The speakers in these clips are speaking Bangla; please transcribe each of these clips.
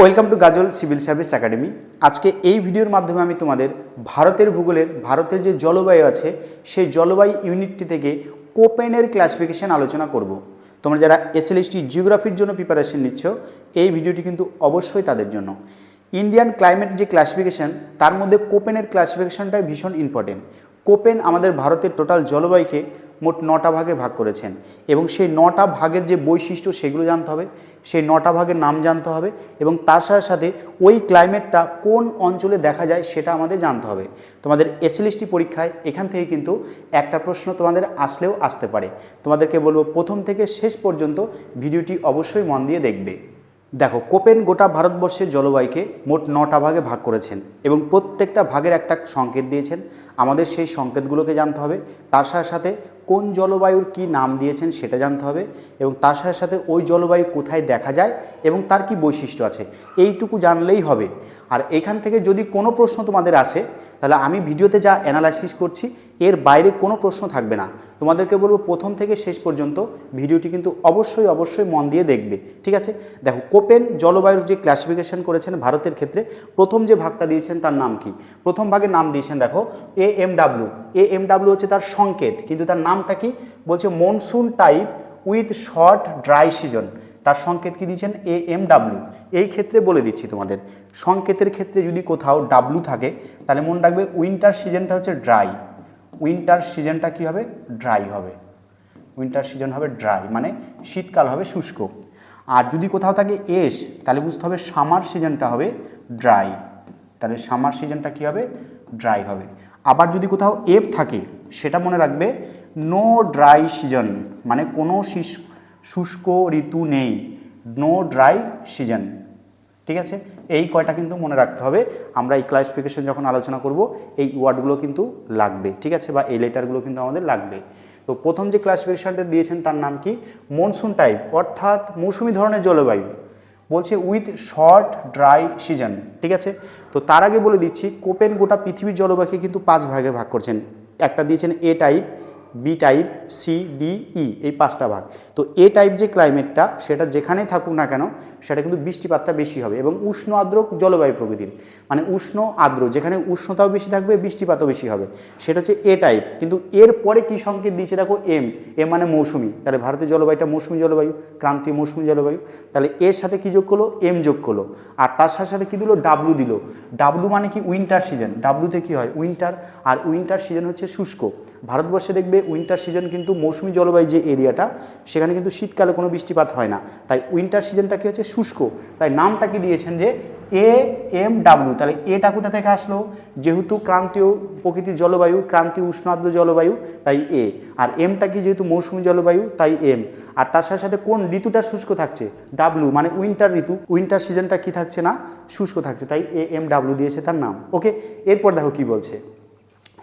Welcome to Gajol civil service academy. আজকে এই ভিডিওর মাধ্যমে আমি তোমাদের ভারতের ভূগোলের, ভারতের যে জলবায়ু আছে, সেই জলবায়ু ইউনিটটি থেকে কোপেনের ক্লাসিফিকেশন আলোচনা করব। তোমরা যারা এসএলএসটি জিওগ্রাফির জন্য প্রিপারেশন নিচ্ছ, এই ভিডিওটি কিন্তু অবশ্যই তাদের জন্য। ইন্ডিয়ান ক্লাইমেট যে ক্লাসিফিকেশন, তার মধ্যে কোপেনের ক্লাসিফিকেশনটাই ভীষণ ইম্পর্টেন্ট কোপেন আমাদের ভারতের টোটাল জলবায়ুকে মোট নটা ভাগে ভাগ করেছেন এবং সেই নটা ভাগের যে বৈশিষ্ট্য সেগুলো জানতে হবে, সেই নটা ভাগের নাম জানতে হবে এবং তার সাথে সাথে ওই ক্লাইমেটটা কোন অঞ্চলে দেখা যায় সেটা আমাদের জানতে হবে। তোমাদের এসএলএসটি পরীক্ষায় এখান থেকে কিন্তু একটা প্রশ্ন তোমাদের আসলেও আসতে পারে। তোমাদেরকে বলব প্রথম থেকে শেষ পর্যন্ত ভিডিওটি অবশ্যই মন দিয়ে দেখবে। দেখো, কোপেন গোটা ভারতবর্ষের জলবায়ুকে মোট নটা ভাগে ভাগ করেছেন এবং প্রত্যেকটা ভাগের একটা সংকেত দিয়েছেন। আমাদের সেই সংকেতগুলোকে জানতে হবে। তার সাথে সাথে কোন জলবায়ুর কি নাম দিয়েছেন সেটা জানতে হবে এবং তার সাথে সাথে ওই জলবায়ু কোথায় দেখা যায় এবং তার কি বৈশিষ্ট্য আছে, এইটুকু জানলেই হবে। আর এখান থেকে যদি কোনো প্রশ্ন তোমাদের আসে তাহলে আমি ভিডিওতে যা অ্যানালাইসিস করছি, এর বাইরে কোনো প্রশ্ন থাকবে না। তোমাদেরকে বলব প্রথম থেকে শেষ পর্যন্ত ভিডিওটি কিন্তু অবশ্যই অবশ্যই মন দিয়ে দেখবে। ঠিক আছে? দেখো, কোপেন জলবায়ুর যে ক্লাসিফিকেশন করেছেন ভারতের ক্ষেত্রে, প্রথম যে ভাগটা দিয়েছেন তার নাম কি? প্রথম ভাগের নাম দিয়েছেন, দেখো A M W A M W হচ্ছে তার সংকেত, কিন্তু তার নামটা কি? বলছে monsoon type with short dry season তার সংকেত কি দিয়েছেন? এ এম ডাব্লিউ এই ক্ষেত্রে বলে দিচ্ছি তোমাদের। সংকেতের ক্ষেত্রে যদি কোথাও ডাব্লু থাকে, তাহলে মনে রাখবে উইন্টার সিজনটা হচ্ছে ড্রাই উইন্টার সিজনটা কি হবে? ড্রাই হবে। উইন্টার সিজন হবে ড্রাই মানে শীতকাল হবে শুষ্ক। আর যদি কোথাও থাকে এস তাহলে বুঝতে হবে সামার সিজনটা হবে ড্রাই তাহলে সামার সিজনটা কি হবে? ড্রাই হবে। আবার যদি কোথাও এফ থাকে, সেটা মনে রাখবে নো ড্রাই সিজন মানে কোনো শুষ্ক ঋতু নেই। নো ড্রাই সিজন ঠিক আছে? এই কয়টা কিন্তু মনে রাখতে হবে। আমরা এই ক্লাসিফিকেশন যখন আলোচনা করব, এই ওয়ার্ডগুলো কিন্তু লাগবে, ঠিক আছে? বা এই লেটারগুলো কিন্তু আমাদের লাগবে। তো প্রথম যে ক্লাসিফিকেশনটা দিয়েছেন তার নাম কি? মনসুন টাইপ, অর্থাৎ মৌসুমি ধরনের জলবায়ু। বলছে উইথ শর্ট ড্রাই সিজন ঠিক আছে? তো তার আগে বলে দিচ্ছি, কোপেন গোটা পৃথিবীর জলবায়ুকে কিন্তু পাঁচ ভাগে ভাগ করছেন। একটা দিয়েছেন A type B type C D E এই পাঁচটা ভাগ। তো এ টাইপ যে ক্লাইমেটটা সেটা যেখানেই থাকুক না কেন, সেটা কিন্তু বৃষ্টিপাতটা বেশি হবে এবং উষ্ণ আর্দ্র জলবায়ু প্রকৃতির। মানে উষ্ণ আর্দ্র, যেখানে উষ্ণতাও বেশি থাকবে, বৃষ্টিপাতও বেশি হবে। সেটা হচ্ছে এ টাইপ কিন্তু এর পরে কী সংকেত দিয়েছে? দেখো এম এম মানে মৌসুমি। তাহলে ভারতের জলবায়ুটা মৌসুমি জলবায়ু, ক্রান্তীয় মৌসুমি জলবায়ু। তাহলে এর সাথে কী যোগ করল? এম যোগ করল। আর তার সাথে সাথে কী দিল? ডাব্লু দিল। ডাব্লু মানে কি উইন্টার সিজন ডাব্লুতে কী হয়? উইন্টার আর উইন্টার সিজন হচ্ছে শুষ্ক। ভারতবর্ষে দেখবে উইন্টার সিজন কিন্তু মৌসুমি জলবায়ু যে এরিয়াটা, সেখানে কিন্তু শীতকালে কোনো বৃষ্টিপাত হয় না। তাই উইন্টার সিজনটা কী হচ্ছে শুষ্ক। তাই নামটা কি দিয়েছেন যে এ এম ডাব্লিউ তাহলে এটা কোথা থেকে আসলো? যেহেতু ক্রান্তীয় প্রকৃতির জলবায়ু, ক্রান্তীয় উষ্ণাদ্র জলবায়ু, তাই এ আর এমটা কি যেহেতু মৌসুমি জলবায়ু, তাই এম আর তার সাথে সাথে কোন ঋতুটা শুষ্ক থাকছে? ডাব্লু মানে উইন্টার ঋতু। উইন্টার সিজনটা কি থাকছে না? শুষ্ক থাকছে। তাই এ এম ডাব্লু দিয়েছে তার নাম। ওকে এরপর দেখো কি বলছে।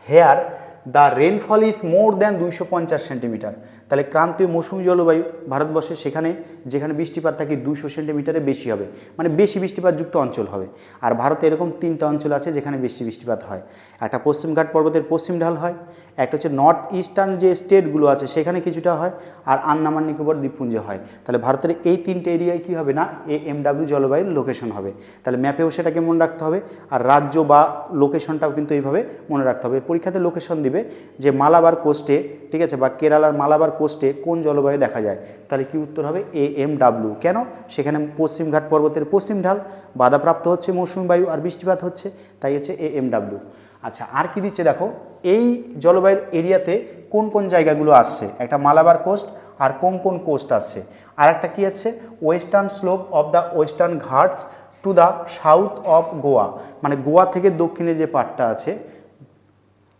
Here the rainfall is more than দুইশো পঞ্চাশ সেন্টিমিটার তাহলে ক্রান্তীয় মৌসুমী জলবায়ু ভারতবর্ষে সেখানে, যেখানে বৃষ্টিপাত কি দুশো সেন্টিমিটারে বেশি হবে। মানে বেশি বৃষ্টিপাতযুক্ত অঞ্চল হবে। আর ভারতে এরকম তিনটা অঞ্চল আছে যেখানে বেশি বৃষ্টিপাত হয়। একটা পশ্চিমঘাট পর্বতের পশ্চিম ঢাল হয়, একটা হচ্ছে নর্থ ইস্টার্ন যে স্টেটগুলো আছে সেখানে কিছুটা হয়, আর আন্দামান নিকোবর দ্বীপপুঞ্জে হয়। তাহলে ভারতের এই তিনটে এরিয়ায় কী হবে না? এ এমডাব্লিউ জলবায়ুর লোকেশন হবে। তাহলে ম্যাপেও সেটাকে মনে রাখতে হবে, আর রাজ্য বা লোকেশনটাও কিন্তু এইভাবে মনে রাখতে হবে। পরীক্ষাতে লোকেশন দিবে যে মালাবার কোস্টে ঠিক আছে, বা কেরালার মালাবার কোস্টে কোন জলবায়ু দেখা যায়? তাহলে কি উত্তর হবে? এ এম ডাব্লিউ কেন? সেখানে পশ্চিমঘাট পর্বতের পশ্চিম ঢাল বাধাপ্রাপ্ত হচ্ছে মৌসুমী বায়ু আর বৃষ্টিপাত হচ্ছে, তাই হচ্ছে এ এম ডাব্লিউ আচ্ছা আর কি দিচ্ছে দেখো? এই জলবায়ুর এরিয়াতে কোন কোন জায়গাগুলো আসছে? একটা মালাবার কোস্ট আর কোন কোন কোস্ট আসছে? আর একটা কী আছে? Western slope of the western Ghats to the south of Goa. মানে গোয়া থেকে দক্ষিণে যে পার্টটা আছে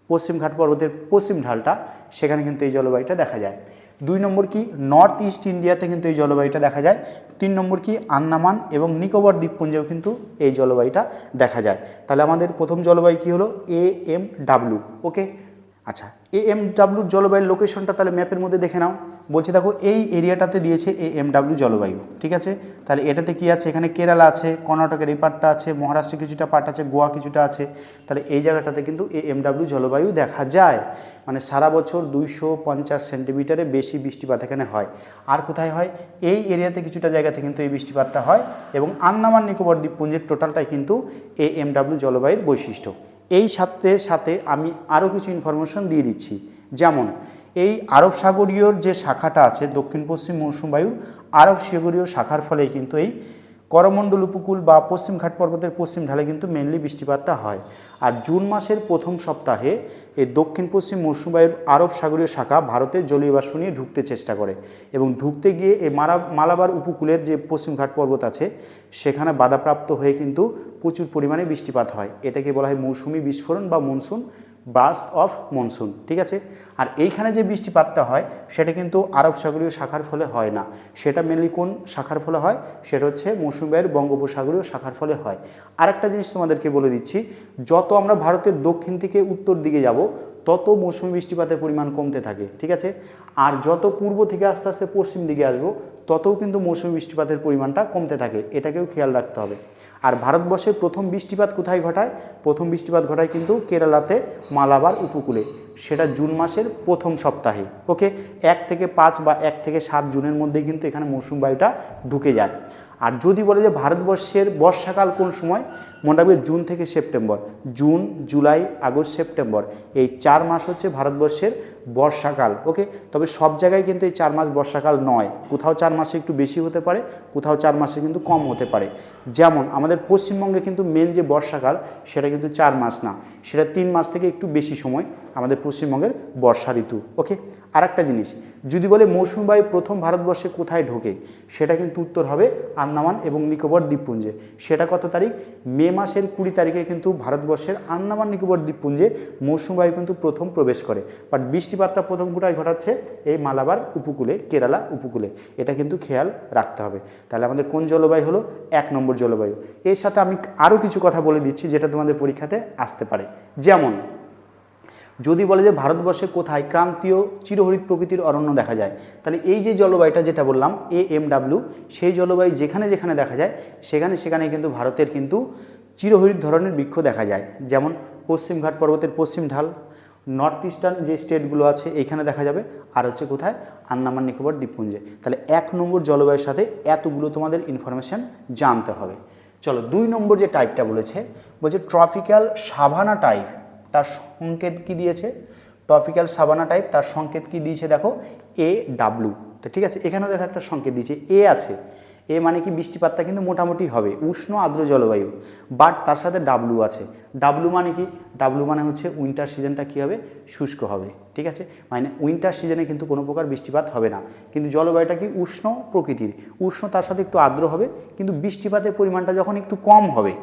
পশ্চিমঘাট পর্বতের পশ্চিম ঢালটা, সেখানে কিন্তু এই জলবায়ুটা দেখা যায়। দুই নম্বর কি? নর্থ ইস্ট ইন্ডিয়াতে কিন্তু এই জলবায়ুটা দেখা যায়। তিন নম্বর কি? আন্দামান এবং নিকোবর দ্বীপপুঞ্জেও কিন্তু এই জলবায়ুটা দেখা যায়। তাহলে আমাদের প্রথম জলবায়ু কি হলো? এ এম ডাব্লু ওকে আচ্ছা এ এম জলবায়ুর লোকেশনটা তাহলে ম্যাপের মধ্যে দেখে নাও। বলছে, দেখো, এই এরিয়াটাতে দিয়েছে এ এমডাব্লিউ জলবায়ু, ঠিক আছে? তাহলে এটাতে কি আছে? এখানে কেরালা আছে, কর্ণাটকের এই পার্টটা আছে, মহারাষ্ট্রে কিছুটা পার্ট আছে, গোয়া কিছুটা আছে। তাহলে এই জায়গাটাতে কিন্তু এ এমডাব্লিউ জলবায়ু দেখা যায়। মানে সারা বছর দুইশো পঞ্চাশ সেন্টিমিটারে বেশি বৃষ্টিপাত এখানে হয়। আর কোথায় হয়? এই এরিয়াতে কিছুটা জায়গাতে কিন্তু এই বৃষ্টিপাতটা হয় এবং আন্দামান নিকোবর দ্বীপপুঞ্জের টোটালটাই কিন্তু এ এম এমডাব্লিউ জলবায়ুর বৈশিষ্ট্য। এই সাথে সাথে আমি আরও কিছু ইনফরমেশন দিয়ে দিচ্ছি। যেমন, এই আরব সাগরীয়র যে শাখাটা আছে দক্ষিণ পশ্চিম মৌসুম বায়ু, আরব সাগরীয় শাখার ফলেই কিন্তু এই করমণ্ডল উপকূল বা পশ্চিম ঘাট পর্বতের পশ্চিম ঢালে কিন্তু মেনলি বৃষ্টিপাতটা হয়। আর জুন মাসের প্রথম সপ্তাহে এই দক্ষিণ পশ্চিম মৌসুম বায়ুর আরব সাগরীয় শাখা ভারতের জলীয় বাষ্প নিয়ে ঢুকতে চেষ্টা করে এবং ঢুকতে গিয়ে এই মারা, মালাবার উপকূলের যে পশ্চিম ঘাট পর্বত আছে, সেখানে বাধাপ্রাপ্ত হয়ে কিন্তু প্রচুর পরিমাণে বৃষ্টিপাত হয়। এটাকে বলা হয় মৌসুমি বিস্ফোরণ বা মনসুন। বাস্ট অফ মনসুন, ঠিক আছে? আর এইখানে যে বৃষ্টিপাতটা হয়, সেটা কিন্তু আরব সাগরীয় শাখার ফলে হয় না। সেটা মেনলি কোন শাখার ফলে হয়? সেটা হচ্ছে মৌসুমী বায়ুর বঙ্গোপসাগরীয় শাখার ফলে হয়। আরেকটা জিনিস তোমাদেরকে বলে দিচ্ছি, যত আমরা ভারতের দক্ষিণ থেকে উত্তর দিকে যাব, তত মৌসুমী বৃষ্টিপাতের পরিমাণ কমতে থাকে, ঠিক আছে? আর যত পূর্ব থেকে আস্তে আস্তে পশ্চিম দিকে আসব, ততও কিন্তু মৌসুমী বৃষ্টিপাতের পরিমাণটা কমতে থাকে। এটাকেও খেয়াল রাখতে হবে। আর ভারতবর্ষে প্রথম বৃষ্টিপাত কোথায় ঘটায়? প্রথম বৃষ্টিপাত ঘটায় কিন্তু কেরালাতে মালাবার উপকূলে। সেটা জুন মাসের প্রথম সপ্তাহে। ওকে, এক থেকে পাঁচ বা এক থেকে সাত জুনের মধ্যে কিন্তু এখানে মৌসুম বায়ুটা ঢুকে যায়। আর যদি বলে যে ভারতবর্ষের বর্ষাকাল কোন সময়, মনে রাখবে জুন থেকে September. June, July, August, September. এই চার মাস হচ্ছে ভারতবর্ষের বর্ষাকাল, ওকে? তবে সব জায়গায় কিন্তু এই চার মাস বর্ষাকাল নয়। কোথাও চার মাসে একটু বেশি হতে পারে, কোথাও চার মাসে কিন্তু কম হতে পারে। যেমন আমাদের পশ্চিমবঙ্গে কিন্তু মেন যে বর্ষাকাল, সেটা কিন্তু চার মাস না। সেটা তিন মাস থেকে একটু বেশি সময় আমাদের পশ্চিমবঙ্গের বর্ষা ঋতু, ওকে? আর একটা জিনিস যদি বলে মৌসুমী বায়ু প্রথম ভারতবর্ষে কোথায় ঢোকে, সেটা কিন্তু উত্তর হবে আন্দামান এবং নিকোবর দ্বীপপুঞ্জে। সেটা কত তারিখ? মে মাসের কুড়ি তারিখে কিন্তু ভারতবর্ষের আন্দামান নিকোবর দ্বীপপুঞ্জে মৌসুমী বায়ু কিন্তু প্রথম প্রবেশ করে। বাট বৃষ্টিপাতটা প্রথম কোটায় ঘটাচ্ছে? এই মালাবার উপকূলে, কেরালা উপকূলে। এটা কিন্তু খেয়াল রাখতে হবে। তাহলে আমাদের কোন জলবায়ু হলো? এক নম্বর জলবায়ু। এর সাথে আমি আরও কিছু কথা বলে দিচ্ছি, যেটা তোমাদের পরীক্ষাতে আসতে পারে। যেমন যদি বলে যে ভারতবর্ষে কোথায় ক্রান্তীয় চিরহরিত প্রকৃতির অরণ্য দেখা যায়, তাহলে এই যে জলবায়ুটা যেটা বললাম এ এম ডাব্লিউ সেই জলবায়ু যেখানে যেখানে দেখা যায়, সেখানে সেখানে কিন্তু ভারতের কিন্তু চিরহরিত ধরনের বৃক্ষ দেখা যায়। যেমন পশ্চিমঘাট পর্বতের পশ্চিম ঢাল, নর্থ ইস্টার্ন যে স্টেটগুলো আছে, এইখানে দেখা যাবে। আর হচ্ছে কোথায়? আন্দামান, নিকোবর, দ্বীপপুঞ্জে। তাহলে এক নম্বর জলবায়ুর সাথে এতগুলো তোমাদের ইনফরমেশান জানতে হবে। চলো দুই নম্বর যে টাইপটা বলেছে, বলছে ট্রপিক্যাল সাভানা টাইপ তার সংকেত কি দিয়েছে? টপিক্যাল সাবানা টাইপ তার সংকেত কি দিয়েছে দেখো? এ ডাব্লু তো ঠিক আছে, এখানেও দেখো একটা সংকেত দিয়েছে এ আছে। এ মানে কি? বৃষ্টিপাতটা কিন্তু মোটামুটি হবে, উষ্ণ আর্দ্র জলবায়ু। বাট তার সাথে ডাব্লু আছে। ডাব্লু মানে কি? ডাব্লু মানে হচ্ছে উইন্টার সিজনটা কী হবে? শুষ্ক হবে, ঠিক আছে? মানে উইন্টার সিজনে কিন্তু কোনো প্রকার বৃষ্টিপাত হবে না। কিন্তু জলবায়ুটা কি? উষ্ণ প্রকৃতির। উষ্ণ তার সাথে একটু আর্দ্র হবে, কিন্তু বৃষ্টিপাতের পরিমাণটা যখন একটু কম হবে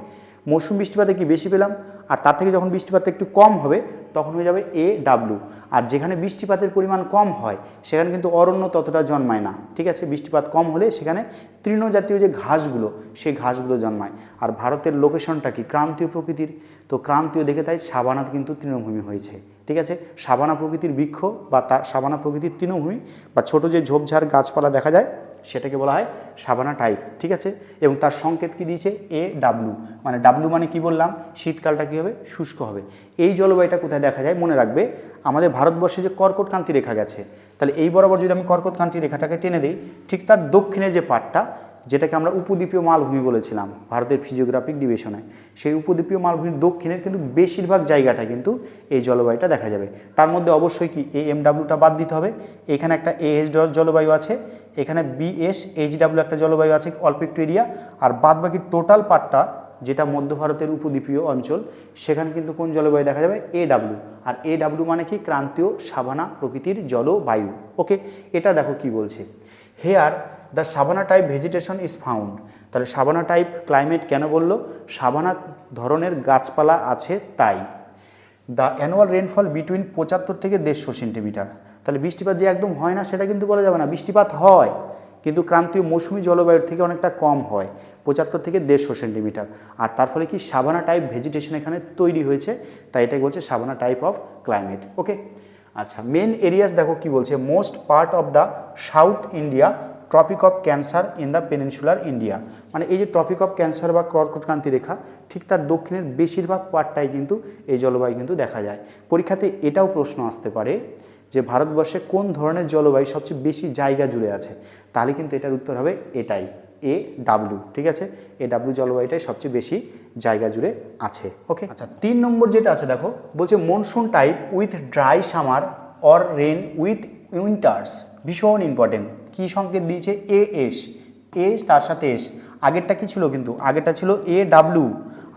মৌসুম বৃষ্টিপাতে কি বেশি পেলাম? আর তার থেকে যখন বৃষ্টিপাতটা একটু কম হবে, তখন হয়ে যাবে এ ডাব্লু আর যেখানে বৃষ্টিপাতের পরিমাণ কম হয়, সেখানে কিন্তু অরণ্য ততটা জন্মায় না, ঠিক আছে? বৃষ্টিপাত কম হলে সেখানে তৃণজাতীয় যে ঘাসগুলো, সেই ঘাসগুলো জন্মায়। আর ভারতের লোকেশনটা কি? ক্রান্তীয় প্রকৃতির। তো ক্রান্তীয় দেখে তাই সাবানাত কিন্তু তৃণভূমি হয়েছে, ঠিক আছে? সাবানা প্রকৃতির বৃক্ষ বা তার সাবানা প্রকৃতির তৃণভূমি বা ছোট যে ঝোপঝাড় গাছপালা দেখা যায় সেটাকে বলা হয় সাবানা টাইপ ঠিক আছে? এবং তার সংকেত কি দিয়েছে? এ ডাব্লু মানে ডাব্লু মানে কি বললাম? শীতকালটা কী হবে? শুষ্ক হবে। এই জলবায়ুটা কোথায় দেখা যায়? মনে রাখবে, আমাদের ভারতবর্ষে যে কর্কট কান্তি রেখা গেছে, তাহলে এই বরাবর যদি আমি কর্কট কান্তি রেখাটাকে টেনে দিই, ঠিক তার দক্ষিণের যে পাটটা যেটাকে আমরা উপদ্বীপীয় মালভূমি বলেছিলাম, ভারতের ফিজিওগ্রাফিক ডিভিশনে সেই উপদ্বীপীয় মালভূমির দক্ষিণের কিন্তু বেশিরভাগ জায়গাটা কিন্তু এই জলবায়ুটা দেখা যাবে। তার মধ্যে অবশ্যই কি এ এম ডাব্লুটা বাদ দিতে হবে। এখানে একটা এএস জলবায়ু আছে, এখানে বিএস এইচ ডাব্লু একটা জলবায়ু আছে, অল্প একটু এরিয়া আর বাদ বাকি টোটাল পার্টটা যেটা মধ্য ভারতের উপদ্বীপীয় অঞ্চল, সেখানে কিন্তু কোন জলবায়ু দেখা যাবে? এ ডাব্লু আর এ ডাব্লু মানে কি? ক্রান্তীয় সাবানা প্রকৃতির জলবায়ু। ওকে এটা দেখো কি বলছে। Here the savanna type vegetation is found. তাহলে সাবানা টাইপ ক্লাইমেট কেন বলল? সাবানা ধরনের গাছপালা আছে তাই। দ্য অ্যানুয়াল রেনফল বিটুইন পঁচাত্তর থেকে দেড়শো সেন্টিমিটার। তাহলে বৃষ্টিপাত যে একদম হয় না, সেটা কিন্তু বলা যাবে না। বৃষ্টিপাত হয়, কিন্তু ক্রান্তীয় মৌসুমী জলবায়ুর থেকে অনেকটা কম হয়, পঁচাত্তর থেকে দেড়শো সেন্টিমিটার। আর তার ফলে কি সাবানা টাইপ ভেজিটেশন এখানে তৈরি হয়েছে, তাই এটাই বলছে savanna type of climate. Okay? আচ্ছা মেন এরিয়াস দেখো কি বলছে। Most part of the south India Tropic of Cancer in the peninsular India মানে এই যে ট্রপিক অফ ক্যান্সার বা কর্কটক্রান্তি রেখা, ঠিক তার দক্ষিণের বেশিরভাগ পার্টটাই কিন্তু এই জলবায়ু কিন্তু দেখা যায়। পরীক্ষাতে এটাও প্রশ্ন আসতে পারে যে ভারতবর্ষে কোন ধরনের জলবায়ু সবচেয়ে বেশি জায়গা জুড়ে আছে? তাহলে কিন্তু এটার উত্তর হবে এটাই এ ডাব্লিউ ঠিক আছে? এ ডাব্লিউ জলবায়ুটাই সবচেয়ে বেশি জায়গা জুড়ে আছে ওকে আচ্ছা তিন নম্বর যেটা আছে, দেখো, বলছে monsoon type with dry summer or rain with winters ভীষণ ইম্পর্টেন্ট কী সংকেত দিয়েছে? এ এস এস তার সাথে এস আগেরটা কি ছিল কিন্তু? আগেরটা ছিল এ ডাব্লিউ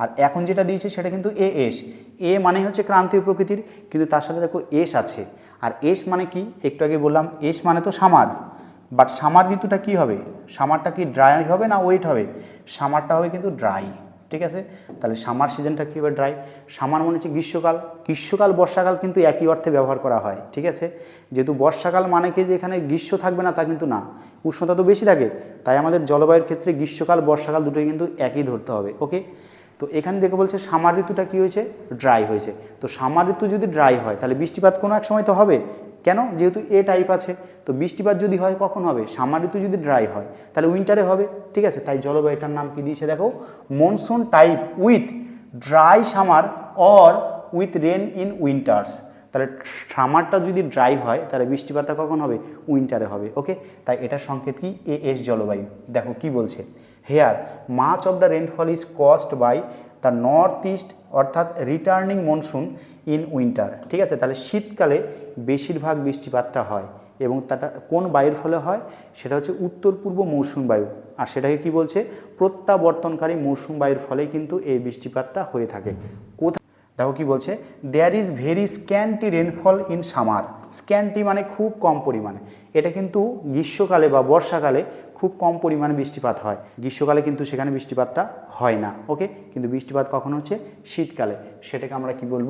আর এখন যেটা দিয়েছে সেটা কিন্তু এ এস এ মানে হচ্ছে ক্রান্তীয় প্রকৃতির, কিন্তু তার সাথে দেখো এস আছে। আর এস মানে কি? একটু আগে বললাম এস মানে তো সামার। বাট সামার ঋতুটা কি হবে? সামারটা কি ড্রাই হবে না ওয়েট হবে? সামারটা হবে কিন্তু ড্রাই ঠিক আছে? তাহলে সামার সিজনটা কী হবে ড্রাই সামার মনে হচ্ছে গ্রীষ্মকাল। গ্রীষ্মকাল, বর্ষাকাল কিন্তু একই অর্থে ব্যবহার করা হয়, ঠিক আছে? যেহেতু বর্ষাকাল মানে কি যে এখানে গ্রীষ্ম থাকবে না, তা কিন্তু না। উষ্ণতা তো বেশি থাকে, তাই আমাদের জলবায়ুর ক্ষেত্রে গ্রীষ্মকাল, বর্ষাকাল দুটোই কিন্তু একই ধরতে হবে ওকে তো এখানে দেখে বলছে সামার ঋতুটা কী হয়েছে? ড্রাই হয়েছে। তো সামার ঋতু যদি ড্রাই হয়, তাহলে বৃষ্টিপাত কোনো এক সময় তো হবে। কেন? যেহেতু এ টাইপ আছে। তো বৃষ্টিপাত যদি হয়, কখন হবে? সামার ঋতু যদি ড্রাই হয়, তাহলে উইন্টারে হবে। ঠিক আছে? তাই জলবায়ুটার নাম কি দিয়েছে দেখো? Monsoon type with dry summer or with rain in winters তাহলে সামারটা যদি ড্রাই হয়, তাহলে বৃষ্টিপাতটা কখন হবে? উইন্টারে হবে ওকে তাই এটার সংকেত কি? এ এস জলবায়ু। দেখো কি বলছে। Here much of the rainfall is caused by the north east অর্থাৎ রিটার্নিং মনসুন ইন উইন্টার ঠিক আছে? তাহলে শীতকালে বেশিরভাগ বৃষ্টিপাতটা হয় এবং তাটা কোন বায়ুর ফলে হয়? সেটা হচ্ছে উত্তর পূর্ব মৌসুম বায়ু। আর সেটাকে কি বলছে? প্রত্যাবর্তনকারী মৌসুম বায়ুর ফলেই কিন্তু এই বৃষ্টিপাতটা হয়ে থাকে। কোথায় দেখো কি বলছে? There is very scanty rainfall in summer scanty মানে খুব কম পরিমাণে। এটা কিন্তু গ্রীষ্মকালে বা বর্ষাকালে খুব কম পরিমাণে বৃষ্টিপাত হয়। গ্রীষ্মকালে কিন্তু সেখানে বৃষ্টিপাতটা হয় না, ওকে? কিন্তু বৃষ্টিপাত কখন হচ্ছে? শীতকালে। সেটাকে আমরা কি বলব?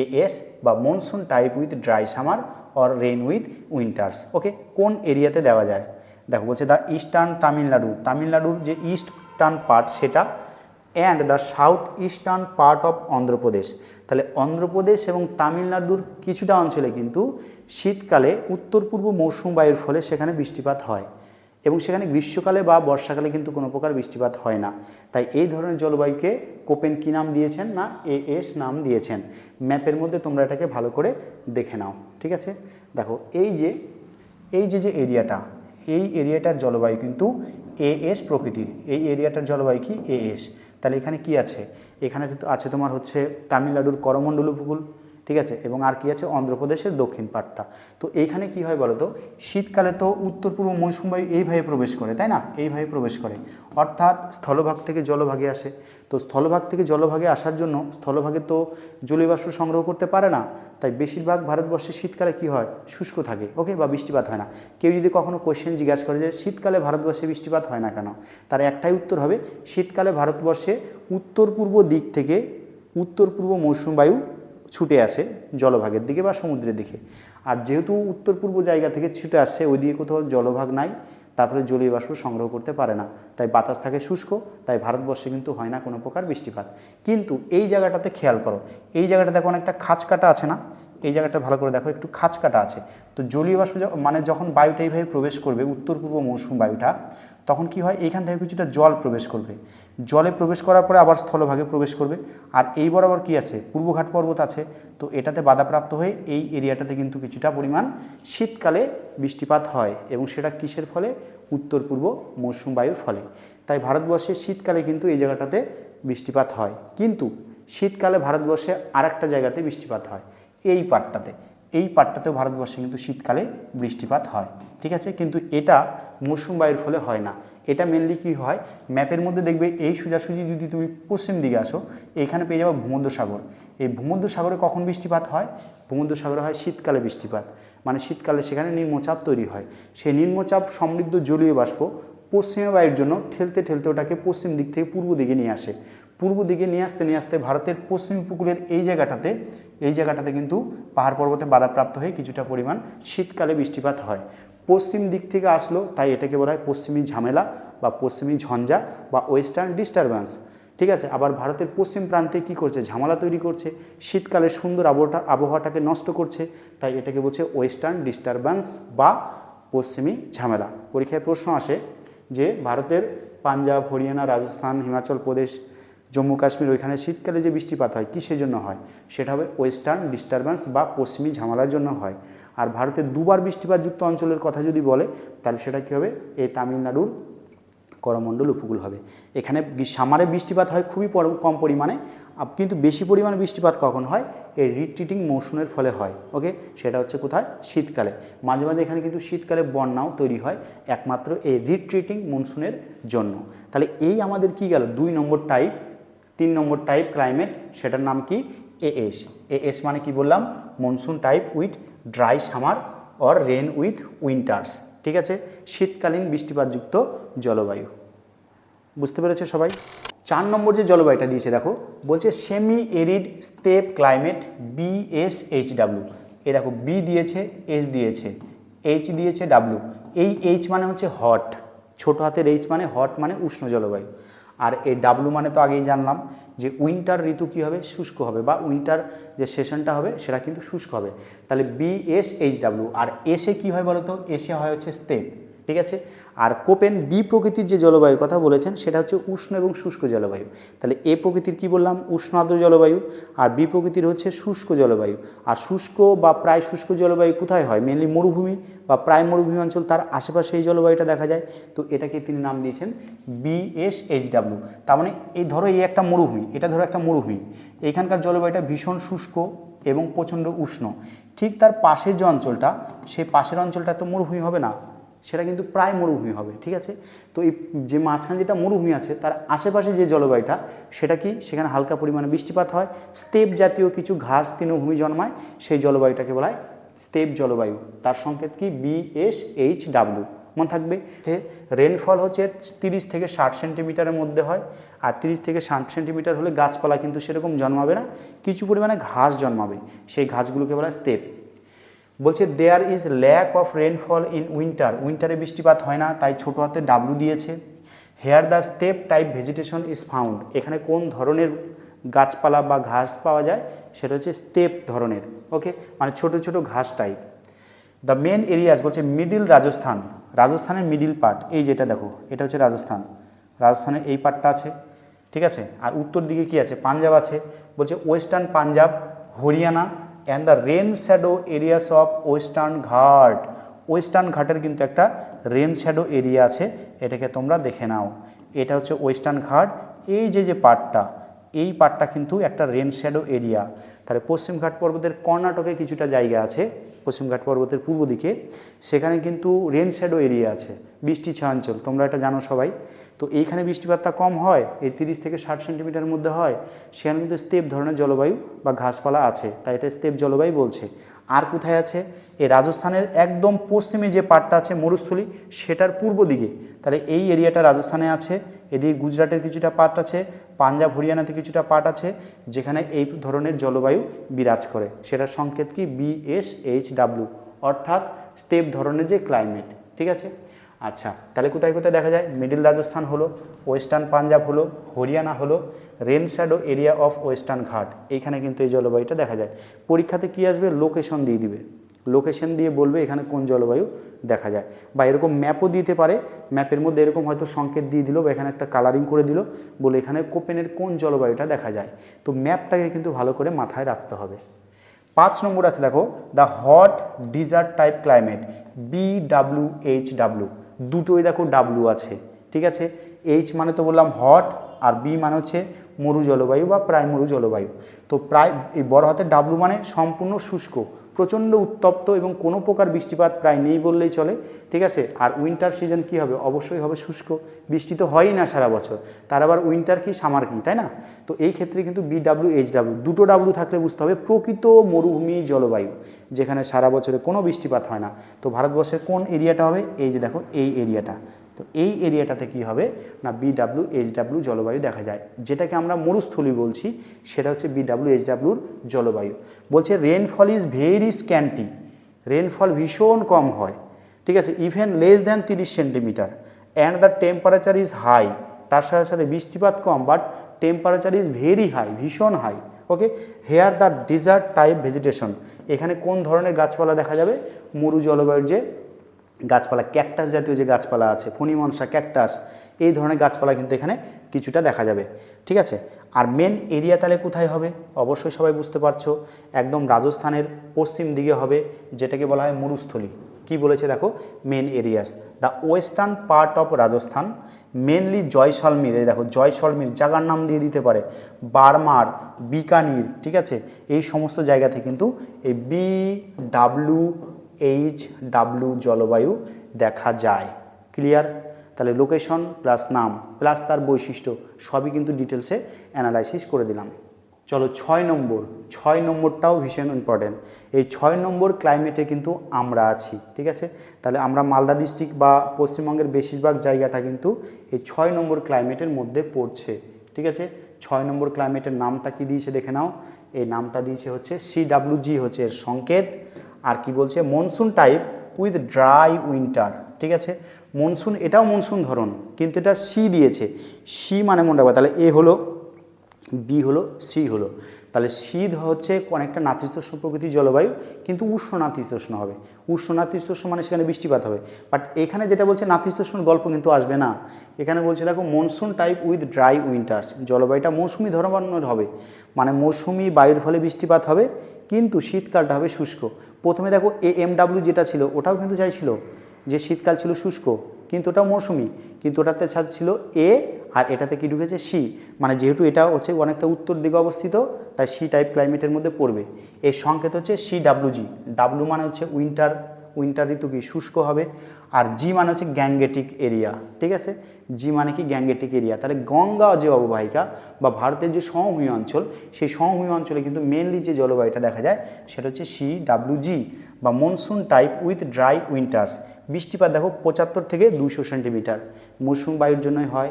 এ এস বা monsoon type with dry summer or rain with winters okay? কোন এরিয়াতে দেওয়া যায়? দেখো বলছে দ্য ইস্টার্ন তামিলনাড়ু তামিলনাড়ুর যে ইস্টার্ন পার্ট সেটা and the south eastern part of Andhra Pradesh তাহলে অন্ধ্রপ্রদেশ এবং তামিলনাড়ুর কিছুটা অঞ্চলে কিন্তু শীতকালে উত্তর পূর্ব মৌসুম বায়ুর ফলে সেখানে বৃষ্টিপাত হয় এবং সেখানে গ্রীষ্মকালে বা বর্ষাকালে কিন্তু কোনো প্রকার বৃষ্টিপাত হয় না। তাই এই ধরনের জলবায়ুকে কোপেন কী নাম দিয়েছেন না এ এস নাম দিয়েছেন? ম্যাপের মধ্যে তোমরা এটাকে ভালো করে দেখে নাও, ঠিক আছে? দেখো, এই যে এই যে যে এরিয়াটা, এই এরিয়াটার জলবায়ু কিন্তু এ এস প্রকৃতির। এই এরিয়াটার জলবায়ু কি? A S. তাহলে এখানে কি আছে? এখানে আছে তোমার হচ্ছে তামিলনাড়ুর করমণ্ডল উপকূল ঠিক আছে? এবং আর কি আছে? অন্ধ্রপ্রদেশের দক্ষিণ পাটটা। তো এইখানে কি হয় বলো তো শীতকালে তো উত্তর পূর্ব মৌসুম বায়ু এইভাবে প্রবেশ করে, তাই না? এইভাবে প্রবেশ করে। অর্থাৎ স্থলভাগ থেকে জলভাগে আসে। তো স্থলভাগ থেকে জলভাগে আসার জন্য স্থলভাগে তো জলীয়বাষ্প সংগ্রহ করতে পারে না, তাই বেশিরভাগ ভারতবর্ষে শীতকালে কি হয়? শুষ্ক থাকে ওকে বা বৃষ্টিপাত হয় না। কেউ যদি কখনো কোয়েশ্চেন জিজ্ঞাসা করে যে শীতকালে ভারতবর্ষে বৃষ্টিপাত হয় না কেন? তার একটাই উত্তর হবে, শীতকালে ভারতবর্ষে উত্তর পূর্ব দিক থেকে উত্তর পূর্ব মৌসুম বায়ু ছুটে আসে জলভাগের দিকে বা সমুদ্রের দিকে। আর যেহেতু উত্তর পূর্ব জায়গা থেকে ছুটে আসছে ওইদিকে কোথাও জলভাগ নাই তারপরে জলীয় বাষ্প সংগ্রহ করতে পারে না। তাই বাতাস থাকে শুষ্ক, তাই ভারতবর্ষে কিন্তু হয় না কোনো প্রকার বৃষ্টিপাত। কিন্তু এই জায়গাটাতে খেয়াল করো, এই জায়গাটা দেখো অনেকটা খাঁচ কাটা আছে না? এই জায়গাটা ভালো করে দেখো, একটু খাঁচ কাটা আছে। তো জলীয় বাষ্প মানে যখন বায়ুটা এইভাবে প্রবেশ করবে উত্তর পূর্ব মৌসুম বায়ুটা তখন কি হয়? এইখান থেকে কিছুটা জল প্রবেশ করবে। জলে প্রবেশ করার পরে আবার স্থলভাগে প্রবেশ করবে। আর এই বরাবর কি আছে? পূর্বঘাট পর্বত আছে। তো এটাতে বাধাপ্রাপ্ত হয়ে এই এরিয়াটাতে কিন্তু কিছুটা পরিমাণ শীতকালে বৃষ্টিপাত হয় এবং সেটা কিসের ফলে? উত্তর পূর্ব মৌসুম বায়ুর ফলে। তাই ভারতবর্ষে শীতকালে কিন্তু এই জায়গাটাতে বৃষ্টিপাত হয়। কিন্তু শীতকালে ভারতবর্ষে আর একটা জায়গাতে বৃষ্টিপাত হয়। এই পাটটাতে। এই পাটটাতেও ভারতবর্ষে কিন্তু শীতকালে বৃষ্টিপাত হয়, ঠিক আছে? কিন্তু এটা মৌসুম বায়ুর ফলে হয় না। এটা মেনলি কি হয়? ম্যাপের মধ্যে দেখবে এই সোজাসুজি যদি তুমি পশ্চিম দিকে আসো এইখানে পেয়ে যাব ভূমধ্যসাগর। এই ভূমধ্যসাগরে কখন বৃষ্টিপাত হয়? ভূমধ্যসাগরে হয় শীতকালে বৃষ্টিপাত। মানে শীতকালে সেখানে নিম্নচাপ তৈরি হয়। সেই নিম্নচাপ সমৃদ্ধ জলীয় বাষ্প পশ্চিমে বায়ুর জন্য ঠেলতে ঠেলতে ওটাকে পশ্চিম দিক থেকে পূর্ব দিকে নিয়ে আসে। পূর্ব দিকে নিয়ে আসতে নিয়ে আসতে ভারতের পশ্চিম উপকূলের এই জায়গাটাতে এই জায়গাটাতে কিন্তু পাহাড় পর্বতে বাধাপ্রাপ্ত হয়ে কিছুটা পরিমাণ শীতকালে বৃষ্টিপাত হয়। পশ্চিম দিক থেকে আসলো, তাই এটাকে বলা হয় পশ্চিমী ঝামেলা বা পশ্চিমী ঝঞ্ঝা বা ওয়েস্টার্ন ডিস্টারবেন্স। ঠিক আছে, আবার ভারতের পশ্চিম প্রান্তে কি করছে? ঝামেলা তৈরি করছে, শীতকালে সুন্দর আবহাওয়াটা আবহাওয়াটাকে নষ্ট করছে, তাই এটাকে বলছে ওয়েস্টার্ন ডিস্টারবেন্স বা পশ্চিমী ঝামেলা। পরীক্ষায় প্রশ্ন আসে যে, ভারতের পাঞ্জাব, হরিয়ানা, রাজস্থান, হিমাচল প্রদেশ জম্মু কাশ্মীর ওইখানে শীতকালে যে বৃষ্টিপাত হয় কিসের জন্য হয়? সেটা হবে ওয়েস্টার্ন ডিস্টারবেন্স বা পশ্চিমী ঝামেলার জন্য হয়। আর ভারতের দুবার বৃষ্টিপাতযুক্ত অঞ্চলের কথা যদি বলে, তাহলে সেটা কী হবে? এই তামিলনাড়ুর করমণ্ডল উপকূল হবে। এখানে সামারে বৃষ্টিপাত হয় খুবই কম পরিমাণে কিন্তু বেশি পরিমাণে বৃষ্টিপাত কখন হয়? এই রিট্রিটিং মৌসুমের ফলে হয়, ওকে? সেটা হচ্ছে কোথায়? শীতকালে। মাঝে মাঝে এখানে কিন্তু শীতকালে বন্যাও তৈরি হয়, একমাত্র এই রিট্রিটিং মনসুনের জন্য। তাহলে এই আমাদের কি গেল? দুই নম্বর টাইপ তিন নম্বর টাইপ ক্লাইমেট সেটার নাম কি? এএস এএস মানে কি বললাম? Monsoon type with dry summer or rain with winters ঠিক আছে? শীতকালীন বৃষ্টিপাতযুক্ত জলবায়ু। বুঝতে পেরেছে সবাই? চার নম্বর যে জলবায়ুটা দিয়েছে, দেখো, বলছে semi arid steppe climate B S H W এ দেখো বি দিয়েছে এস দিয়েছে এইচ দিয়েছে ডাব্লিউ এই এইচ মানে হচ্ছে হট ছোট হাতের এইচ মানে হট মানে উষ্ণ জলবায়ু। আর এই ডাব্লু মানে তো আগেই জানলাম যে উইন্টার ঋতু কী হবে? শুষ্ক হবে বা উইন্টার যে সেশনটা হবে সেটা কিন্তু শুষ্ক হবে। তাহলে বি এস এইচ ডাব্লু আর এসে কী হয় বলো তো এসে হয় হচ্ছে স্টেপ ঠিক আছে? আর কোপেন বি প্রকৃতির যে জলবায়ুর কথা বলেছেন, সেটা হচ্ছে উষ্ণ এবং শুষ্ক জলবায়ু। তাহলে এ প্রকৃতির কি বললাম? উষ্ণ আর্দ্র জলবায়ু আর বি প্রকৃতির হচ্ছে শুষ্ক জলবায়ু। আর শুষ্ক বা প্রায় শুষ্ক জলবায়ু কোথায় হয়? মেনলি মরুভূমি বা প্রায় মরুভূমি অঞ্চল, তার আশেপাশে এই জলবায়ুটা দেখা যায়। তো এটাকে তিনি নাম দিয়েছেন বিএসএইচডাব্লিউ তার মানে এই ধরো এই একটা মরুভূমি, এটা ধরো একটা মরুভূমি। এখানকার জলবায়ুটা ভীষণ শুষ্ক এবং প্রচণ্ড উষ্ণ। ঠিক তার পাশের যে অঞ্চলটা সেই পাশের অঞ্চলটা তো মরুভূমি হবে না। সেটা কিন্তু প্রায় মরুভূমি হবে, ঠিক আছে? তো এই যে মাঝখানে যেটা মরুভূমি আছে, তার আশেপাশে যে জলবায়ুটা, সেটা কি সেখানে হালকা পরিমাণে বৃষ্টিপাত হয়? স্টেপ জাতীয় কিছু ঘাস তৃণভূমি জন্মায়, সেই জলবায়ুটাকে বলা হয় স্টেপ জলবায়ু। তার সংকেত কি? বিএসএইচ ডাব্লিউ মনে থাকবে? রেনফল হচ্ছে তিরিশ থেকে ষাট সেন্টিমিটারের মধ্যে হয়, আর তিরিশ থেকে ষাট সেন্টিমিটার হলে গাছপালা কিন্তু সেরকম জন্মাবে না, কিছু পরিমাণে ঘাস জন্মাবে। সেই ঘাসগুলোকে বলা হয় স্টেপ বলছে there is lack of rainfall in winter উইন্টারে বৃষ্টিপাত হয় না, তাই ছোটো হাতে ডাব্লু দিয়েছে। Here the steppe type vegetation is found এখানে কোন ধরনের গাছপালা বা ঘাস পাওয়া যায়, সেটা হচ্ছে স্টেপ ধরনের, ওকে? মানে ছোট ছোট ঘাস টাইপ দ্য মেন এরিয়াস বলছে মিডিল রাজস্থান। রাজস্থানের মিডিল পার্ট এই যেটা দেখো, এটা হচ্ছে রাজস্থান। রাজস্থানের এই পার্টটা আছে, ঠিক আছে? আর উত্তর দিকে কি আছে? পাঞ্জাব আছে। বলছে western Punjab Haryana and the rain shadow areas of western Ghat western ঘাটের কিন্তু একটা রেন শ্যাডো এরিয়া আছে, এটাকে তোমরা দেখে নাও। এটা হচ্ছে ওয়েস্টার্ন ঘাট এই যে যে পার্টটা এই পার্টটা কিন্তু একটা রেন শ্যাডো এরিয়া তাহলে পশ্চিমঘাট পর্বতের কর্ণাটকে কিছুটা জায়গা আছে। পশ্চিমঘাট পর্বতের পূর্ব দিকে, সেখানে কিন্তু রেন শ্যাডো এরিয়া আছে, বৃষ্টি ছাঞ্চল তোমরা এটা জানো সবাই। তো এইখানে বৃষ্টিপাতটা কম হয়, এই তিরিশ থেকে ষাট সেন্টিমিটার মধ্যে হয়, সেখানে কিন্তু স্তেপ ধরনের জলবায়ু বা ঘাসপালা আছে, তাই এটা স্তেপ জলবায়ু বলছে। আর কোথায় আছে? এই রাজস্থানের একদম পশ্চিমে যে পার্টটা আছে, মরুস্থলী, সেটার পূর্ব দিকে। তাহলে এই এরিয়াটা রাজস্থানে আছে, এদিকে গুজরাটের কিছুটা পার্ট আছে, পাঞ্জাব, হরিয়ানাতে কিছুটা পার্ট আছে, যেখানে এই ধরনের জলবায়ু বিরাজ করে। সেটার সংকেত কি? বিএসএইচ ডাব্লিউ অর্থাৎ স্টেপ ধরনের যে ক্লাইমেট ঠিক আছে? আচ্ছা তাহলে কোথায় কোথায় দেখা যায়? মিডিল রাজস্থান হলো, ওয়েস্টার্ন পাঞ্জাব হলো, হরিয়ানা হলো rain shadow area of western Ghat. এইখানে কিন্তু এই জলবায়ুটা দেখা যায়। পরীক্ষাতে কি আসবে? লোকেশন দিয়ে দিবে। লোকেশন দিয়ে বলবে এখানে কোন জলবায়ু দেখা যায়। বা এরকম ম্যাপও দিতে পারে। ম্যাপের মধ্যে এরকম হয়তো সংকেত দিয়ে দিল বা এখানে একটা কালারিং করে দিল বলে এখানে কোপেনের কোন জলবায়ুটা দেখা যায়। তো ম্যাপটাকে কিন্তু ভালো করে মাথায় রাখতে হবে। পাঁচ নম্বর আছে দেখো the hot desert type climate B W H W দুটোই দেখো ডাব্লু আছে, ঠিক আছে? এইচ মানে তো বললাম হট আর বি মানে হচ্ছে মরু জলবায়ু বা প্রায় মরু জলবায়ু। তো প্রায় এই বড় হাতের ডাব্লু মানে সম্পূর্ণ শুষ্ক। প্রচণ্ড উত্তপ্ত এবং কোনো প্রকার বৃষ্টিপাত প্রায় নেই বললেই চলে, ঠিক আছে? আর উইন্টার সিজন কি হবে? অবশ্যই হবে শুষ্ক। বৃষ্টি তো হয়ই না সারা বছর। তার আবার উইন্টার কি? সামার কি, তাই না? তো এই ক্ষেত্রে কিন্তু বি ডাব্লিউ এইচ ডাব্লিউ দুটো ডাব্লু থাকলে বুঝতে হবে প্রকৃত মরুভূমি জলবায়ু, যেখানে সারা বছরে কোনো বৃষ্টিপাত হয় না। তো ভারতবর্ষের কোন এরিয়াটা হবে? এই যে দেখো, এই এরিয়াটা তো এই এরিয়াটাতে কি হবে? না বি ডাব্লিউ এইচ ডাব্লিউ জলবায়ু দেখা যায়। যেটাকে আমরা মরুস্থলী বলছি, সেটা হচ্ছে বি ডাব্লিউ এইচ ডাব্লিউর জলবায়ু। বলছে rainfall is very scanty rainfall ভীষণ কম হয়। ঠিক আছে ইভেন লেস দ্যান তিরিশ centimetre and the temperature is high তার সাথে সাথে বৃষ্টিপাত কম but temperature is very high ভীষণ high okay here the desert type vegetation এখানে কোন ধরনের গাছপালা দেখা যাবে? মরু জলবায়ুর যে গাছপালা, ক্যাকটাস জাতীয় যে গাছপালা আছে, ফণিমনসা, ক্যাকটাস, এই ধরনের গাছপালা কিন্তু এখানে কিছুটা দেখা যাবে, ঠিক আছে? আর মেন এরিয়া তাহলে কোথায় হবে? অবশ্যই সবাই বুঝতে পারছ, একদম রাজস্থানের পশ্চিম দিকে হবে, যেটাকে বলা হয় মরুস্থলী। কি বলেছে দেখো? Main areas the western part of Rajasthan mainly Jaisalmer, এই দেখো, জয়সলমীর জায়গার নাম দিয়ে দিতে পারে, বারমার, বিকানির, ঠিক আছে? এই সমস্ত জায়গাতে কিন্তু এই বি ডাব্লু এইচ ডাব্লু জলবায়ু দেখা যায়। ক্লিয়ার তাহলে লোকেশন প্লাস নাম প্লাস তার বৈশিষ্ট্য সবই কিন্তু ডিটেলসে অ্যানালাইসিস করে দিলাম। চলো ছয় নম্বর, ছয় নম্বরটাও ভীষণ ইম্পর্টেন্ট এই ছয় নম্বর ক্লাইমেটে কিন্তু আমরা আছি, ঠিক আছে? তাহলে আমরা মালদা ডিস্ট্রিক্ট বা পশ্চিমবঙ্গের বেশিরভাগ জায়গাটা কিন্তু এই ছয় নম্বর ক্লাইমেটের মধ্যে পড়ছে, ঠিক আছে? ছয় নম্বর ক্লাইমেটের নামটা কি দিয়েছে দেখে নাও। এই নামটা দিয়েছে হচ্ছে সিডাব্লিউজি হচ্ছে এর সংকেত। আর কি বলছে? Monsoon type with dry winter ঠিক আছে? মনসুন, এটাও মনসুন ধরন, কিন্তু এটা সি দিয়েছে। সি মানে মনে রাখবে তাহলে এ হলো বি হলো সি হলো। তাহলে শীত হচ্ছে অনেকটা নাতিশীতোষ্ণ প্রকৃতির জলবায়ু, কিন্তু উষ্ণ নাতিশীতোষ্ণ হবে। উষ্ণ নাতিশীতোষ্ণ মানে সেখানে বৃষ্টিপাত হবে। বাট এখানে যেটা বলছে নাতিশীতোষ্ণর গল্প কিন্তু আসবে না। এখানে বলছে, দেখো, monsoon type with dry winters জলবায়ুটা মৌসুমি ধরনের হবে। মানে মৌসুমি বায়ুর ফলে বৃষ্টিপাত হবে, কিন্তু শীতকালটা হবে শুষ্ক। প্রথমে দেখো এ এমডাব্লিউ যেটা ছিল, ওটাও কিন্তু চাইছিল যে শীতকাল ছিল শুষ্ক, কিন্তু ওটা মৌসুমি কিন্তু ওটাতে ছিল এ আর এটাতে কি ঢুকেছে সি মানে যেহেতু এটা হচ্ছে অনেকটা উত্তর দিকে অবস্থিত, তাই সি টাইপ ক্লাইমেটের মধ্যে পড়বে। এর সংকেত হচ্ছে সি ডাব্লুজি ডাব্লু মানে হচ্ছে উইন্টার উইন্টার ঋতু কি? শুষ্ক হবে। আর জি মানে হচ্ছে গ্যাঙ্গেটিক এরিয়া, ঠিক আছে? জি মানে কি গ্যাঙ্গেটিক এরিয়া? তাহলে গঙ্গা যে অববাহিকা বা ভারতের যে সমভূমি অঞ্চল, সেই সমভূমি অঞ্চলে কিন্তু মেনলি যে জলবায়ুটা দেখা যায়, সেটা হচ্ছে সি ডাব্লুজি বা monsoon type with dry winters বৃষ্টিপাত দেখো পঁচাত্তর থেকে দুশো সেন্টিমিটার। মৌসুম বায়ুর জন্যই হয়,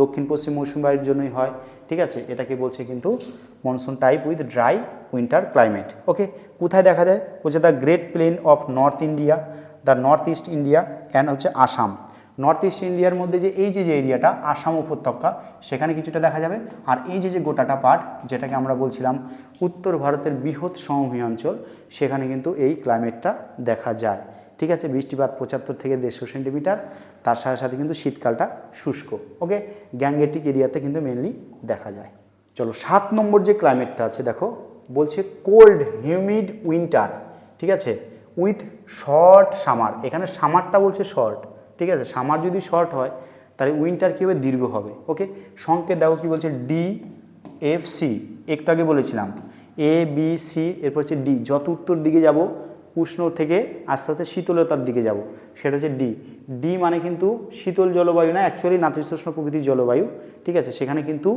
দক্ষিণ পশ্চিম মৌসুম বায়ুর জন্যই হয়, ঠিক আছে? এটাকে বলছে কিন্তু monsoon type with dry winter climate okay কোথায় দেখা যায়? বলছে the great plain of north India the north east India and হচ্ছে আসাম নর্থ ইস্ট ইন্ডিয়ার মধ্যে যে এই যে যে এরিয়াটা আসাম উপত্যকা, সেখানে কিছুটা দেখা যাবে। আর এই যে যে গোটাটা পার্ট যেটাকে আমরা বলছিলাম উত্তর ভারতের বৃহৎ সমভূমি অঞ্চল, সেখানে কিন্তু এই ক্লাইমেটটা দেখা যায়। ঠিক আছে? বৃষ্টিপাত পঁচাত্তর থেকে দেড়শো সেন্টিমিটার, তার সাথে সাথে কিন্তু শীতকালটা শুষ্ক। ওকে গ্যাঙ্গেটিক এরিয়াতে কিন্তু মেনলি দেখা যায়। চলো, সাত নম্বর যে ক্লাইমেটটা আছে, দেখো, বলছে কোল্ড হিউমিড উইন্টার ঠিক আছে? With short summer. এখানে সামারটা বলছে শর্ট, ঠিক আছে? সামার যদি শর্ট হয়, তাহলে উইন্টার কী হবে দীর্ঘ হবে, ওকে? সংকেত দেখো কি বলছে? ডি, এফ, সি, একটু আগে বলেছিলাম। এ, বি, সি, এরপর হচ্ছে ডি। যত উত্তর দিকে যাব, উষ্ণ থেকে আস্তে আস্তে শীতলতার দিকে যাব, সেটা হচ্ছে ডি। ডি মানে কিন্তু শীতল জলবায়ু না অ্যাকচুয়ালি নাতিশীতোষ্ণ প্রকৃতির জলবায়ু, ঠিক আছে? সেখানে কিন্তু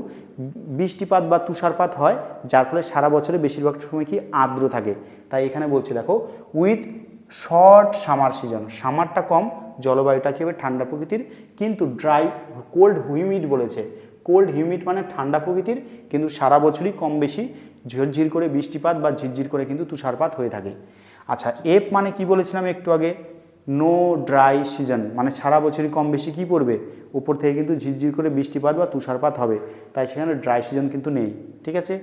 বৃষ্টিপাত বা তুষারপাত হয়, যার ফলে সারা বছরে বেশিরভাগ সময় কি আর্দ্র থাকে। তাই এখানে বলছি, দেখো, উইথ শর্ট সামার সিজন। সামারটা কম, জলবায়ুটা কী হবে? ঠান্ডা প্রকৃতির। কিন্তু ড্রাই, কোল্ড হিউমিড বলেছে। কোল্ড হিউমিড মানে ঠান্ডা প্রকৃতির, কিন্তু সারা বছরই কম বেশি। ঝিরঝির করে বৃষ্টিপাত বা ঝিরঝির করে কিন্তু তুষারপাত হয়ে থাকে। আচ্ছা এফ মানে কি বলেছিলাম একটু আগে? No dry season. মানে সারা বছরই কম বেশি কী পড়বে? উপর থেকে কিন্তু ঝিরঝির করে বৃষ্টিপাত বা তুষারপাত হবে। তাই সেখানে ড্রাই সিজন কিন্তু নেই। ঠিক আছে?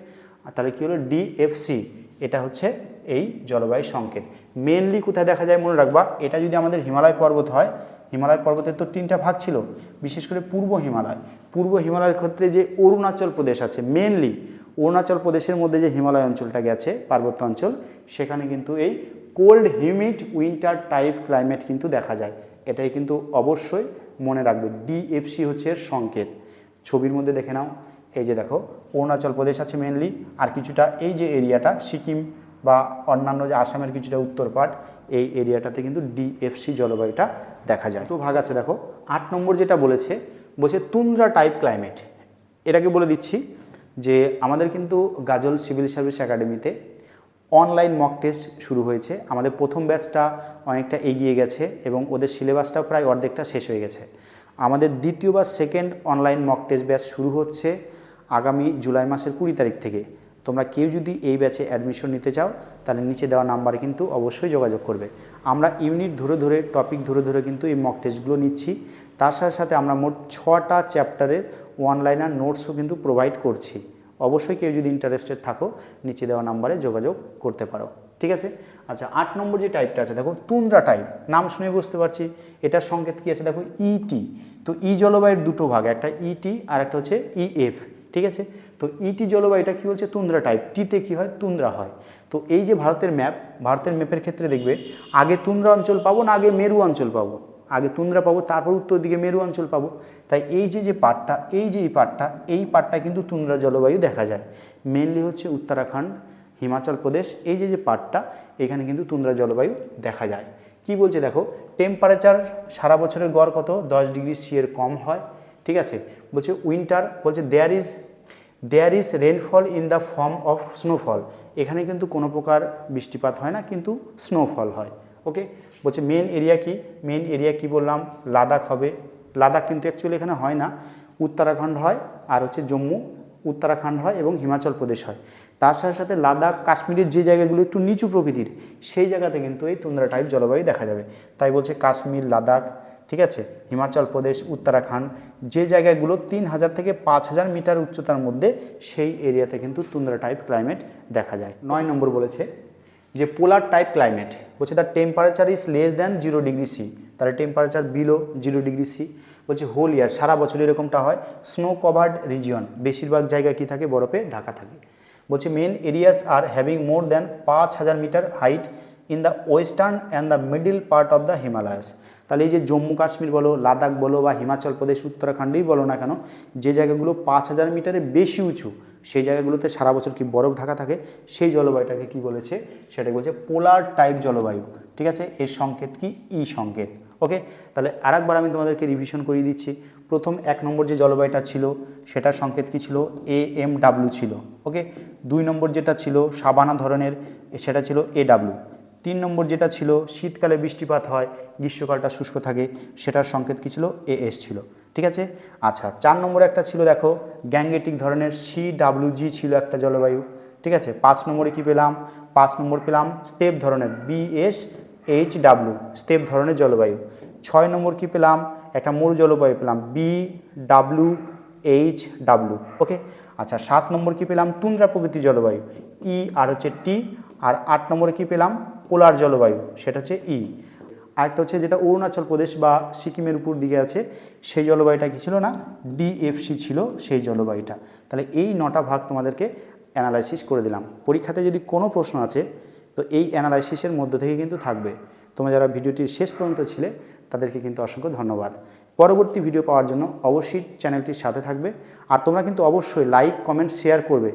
তাহলে কী হলো? ডিএফসি এটা হচ্ছে এই জলবায়ু সংকেত। মেনলি কোথায় দেখা যায় মনে রাখবা, এটা যদি আমাদের হিমালয় পর্বত হয়, হিমালয় পর্বতের তো তিনটা ভাগ ছিল, বিশেষ করে পূর্ব হিমালয়। পূর্ব হিমালয়ের ক্ষেত্রে যে অরুণাচল প্রদেশ আছে মেনলি অরুণাচল প্রদেশের মধ্যে যে হিমালয় অঞ্চলটা গেছে, পার্বত্য অঞ্চল, সেখানে কিন্তু এই cold humid winter type climate কিন্তু দেখা যায়। এটাই কিন্তু অবশ্যই মনে রাখবে। ডিএফসি হচ্ছে এর সংকেত। ছবির মধ্যে দেখে নাও। এই যে দেখো অরুণাচল প্রদেশ আছে মেনলি আর কিছুটা এই যে এরিয়াটা, সিকিম বা অন্যান্য যে আসামের কিছুটা উত্তর পাট এই এরিয়াটাতে কিন্তু ডিএফসি জলবায়ুটা দেখা যায়। তো ভাগ আছে দেখো। আট নম্বর যেটা বলেছে, বলছে তুন্দ্রা টাইপ ক্লাইমেট এটাকে বলে দিচ্ছি যে আমাদের কিন্তু গাজল সিভিল সার্ভিস একাডেমিতে অনলাইন মক টেস্ট শুরু হয়েছে। আমাদের প্রথম ব্যাচটা অনেকটা এগিয়ে গেছে এবং ওদের সিলেবাসটাও প্রায় অর্ধেকটা শেষ হয়ে গেছে। আমাদের দ্বিতীয় বা second online mock test batch শুরু হচ্ছে আগামী জুলাই মাসের কুড়ি তারিখ থেকে। তোমরা কেউ যদি এই ব্যাচে অ্যাডমিশন নিতে চাও, তাহলে নিচে দেওয়া নাম্বারে কিন্তু অবশ্যই যোগাযোগ করবে। আমরা ইউনিট ধরে ধরে টপিক ধরে ধরে কিন্তু এই মক টেস্টগুলো নিচ্ছি। তার সাথে সাথে আমরা মোট ছটা চ্যাপ্টারের ওয়ান লাইনার নোটসও কিন্তু প্রোভাইড করছি। অবশ্যই কেউ যদি ইন্টারেস্টেড থাকো, নিচে দেওয়া নাম্বারে যোগাযোগ করতে পারো। ঠিক আছে? আচ্ছা আট নম্বর যে টাইপটা আছে, দেখো, তুন্দ্রা টাইপ নাম শুনে বুঝতে পারছি। এটার সংকেত কী আছে? দেখো ইটি তো ই জলবায়ুর দুটো ভাগ, একটা ইটি আর একটা হচ্ছে ইএফ ঠিক আছে? তো ইটি জলবায়ুটা কী বলছে? তুন্দ্রা টাইপ টিতে কী হয়? তুন্দ্রা হয়। তো এই যে ভারতের ম্যাপ ভারতের ম্যাপের ক্ষেত্রে দেখবে, আগে তুন্দ্রা অঞ্চল পাবো না আগে মেরু অঞ্চল পাবো। আগে তুন্দ্রা পাবো, তারপর উত্তর দিকে মেরু অঞ্চল পাবো। তাই এই যে যে পাটটা, এই যে এই পাটটা এই পাটটা কিন্তু তুন্দ্রা জলবায়ু দেখা যায়। মেনলি হচ্ছে উত্তরাখণ্ড, হিমাচল প্রদেশ, এই যে যে পাটটা, এখানে কিন্তু তুন্দ্রা জলবায়ু দেখা যায়। কি বলছে দেখো? টেম্পারেচার সারা বছরের গড় কত? দশ ডিগ্রি সি এর কম হয়। ঠিক আছে? বলছে উইন্টার বলছে there is there is rainfall in the form of snowfall এখানে কিন্তু কোনো প্রকার বৃষ্টিপাত হয় না, কিন্তু স্নোফল হয়। ওকে বলছে মেন এরিয়া কি? মেন এরিয়া কি বললাম? লাদাখ হবে। লাদাখ কিন্তু অ্যাকচুয়ালি এখানে হয় না। উত্তরাখণ্ড হয়, আর হচ্ছে জম্মু। উত্তরাখণ্ড হয় এবং হিমাচল প্রদেশ হয়। তার সাথে সাথে লাদাখ, কাশ্মীরের যে জায়গাগুলো একটু নিচু প্রকৃতির, সেই জায়গাতে কিন্তু এই তুন্দ্রা টাইপ জলবায়ু দেখা যাবে। তাই বলছে কাশ্মীর, লাদাখ ঠিক আছে? হিমাচল প্রদেশ, উত্তরাখণ্ড, যে জায়গাগুলো তিন হাজার থেকে পাঁচ হাজার মিটার উচ্চতার মধ্যে সেই এরিয়াতে কিন্তু তুন্দ্রা টাইপ ক্লাইমেট দেখা যায়। নয় নম্বর বলেছে যে পোলার টাইপ ক্লাইমেট বলছে the temperature is less than zero degree C তার temperature below zero degree C বলছে হোল ইয়ার সারা বছর এরকমটা হয়। স্নো কভার্ড রিজিয়ন বেশিরভাগ জায়গায় কী থাকে? বরফে ঢাকা থাকে। বলছে main areas are having more than পাঁচ হাজার metre height in the western and the middle part of the Himalayas তাহলে এই যে জম্মু কাশ্মীর বলো, লাদাখ বলো বা হিমাচল প্রদেশ, উত্তরাখণ্ডেই বলো না কেন, যে জায়গাগুলো পাঁচ হাজার মিটারে বেশি উঁচু, সেই জায়গাগুলোতে সারা বছর কি বরফ ঢাকা থাকে? সেই জলবায়ুটাকে কি বলেছে? সেটা বলছে পোলার টাইপ জলবায়ু। ঠিক আছে? এর সংকেত কি? ই সংকেত। ওকে? তাহলে আরেকবার আমি তোমাদেরকে রিভিশন করিয়ে দিচ্ছি। প্রথম এক নম্বর যে জলবায়ুটা ছিল, সেটার সংকেত কি ছিল? এ এম ডাব্লু ছিল। ওকে? দুই নম্বর যেটা ছিল, সাবানা ধরনের, সেটা ছিল এ ডাব্লু তিন নম্বর যেটা ছিল, শীতকালে বৃষ্টিপাত হয়, গ্রীষ্মকালটা শুষ্ক থাকে, সেটার সংকেত কী ছিল? এ এস ছিল। ঠিক আছে? আচ্ছা চার নম্বর একটা ছিল, দেখো গ্যাঙ্গেটিক ধরনের সি ডাব্লিউ জি ছিল একটা জলবায়ু। ঠিক আছে? পাঁচ নম্বরে কি পেলাম? পাঁচ নম্বর পেলাম স্টেপ ধরনের B S H W steppe ধরনের জলবায়ু। ছয় নম্বর কি পেলাম? একটা মূল জলবায়ু পেলাম B W H W okay? আচ্ছা সাত নম্বর কি পেলাম? তুন্দ্রা প্রকৃতির জলবায়ু ই আর হচ্ছে টি আর আট নম্বরে কি পেলাম? পোলার জলবায়ু, সেটা হচ্ছে ই। আরেকটা হচ্ছে যেটা অরুণাচল প্রদেশ বা সিকিমের উপর দিকে আছে, সেই জলবায়ুটা কি ছিল না? ডিএফসি ছিল সেই জলবায়ুটা। তাহলে এই নটা ভাগ তোমাদেরকে অ্যানালাইসিস করে দিলাম। পরীক্ষাতে যদি কোনো প্রশ্ন আছে, তো এই অ্যানালাইসিসের মধ্য থেকে কিন্তু থাকবে। তোমরা যারা ভিডিওটির শেষ পর্যন্ত ছিলে, তাদেরকে কিন্তু অসংখ্য ধন্যবাদ। পরবর্তী ভিডিও পাওয়ার জন্য অবশ্যই চ্যানেলটির সাথে থাকবে। আর তোমরা কিন্তু অবশ্যই লাইক কমেন্ট শেয়ার করবে।